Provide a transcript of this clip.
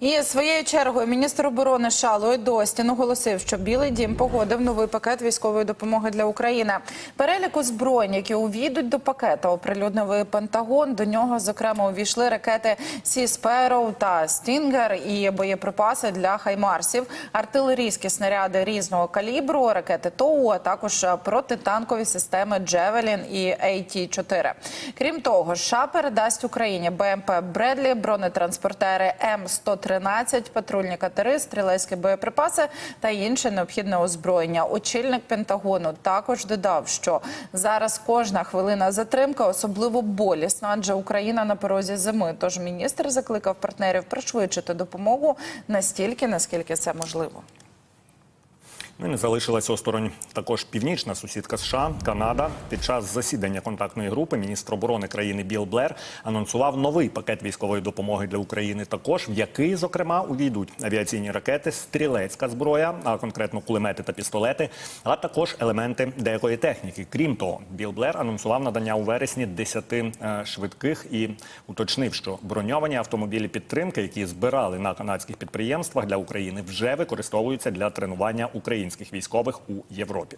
І своєю чергою міністр оборони США Ллойд оголосив, що Білий Дім погодив новий пакет військової допомоги для України. Перелік озброєнь, які увійдуть до пакета, оприлюднив Пентагон. До нього зокрема увійшли ракети Сі Спероу та Стінгер і боєприпаси для хаймарсів, артилерійські снаряди різного калібру, ракети ТОУ, а також протитанкові системи Джевелін і AT-4. Крім того, США передасть Україні БМП Бредлі, бронетранспортери М113, патрульні катери, стрілецькі боєприпаси та інше необхідне озброєння. Очільник Пентагону також додав, що зараз кожна хвилина затримка особливо болісна, адже Україна на порозі зими. Тож міністр закликав партнерів пришвидшити допомогу настільки, наскільки це можливо. Ну і не залишилася осторонь також північна сусідка США, Канада. Під час засідання контактної групи міністр оборони країни Біл Блер анонсував новий пакет військової допомоги для України. Також в який, зокрема, увійдуть авіаційні ракети, стрілецька зброя, а конкретно кулемети та пістолети, а також елементи деякої техніки. Крім того, Біл Блер анонсував надання у вересні 10 е, швидких і уточнив, що броньовані автомобілі підтримки, які збирали на канадських підприємствах для України, вже використовуються для тренування українських військових у Європі.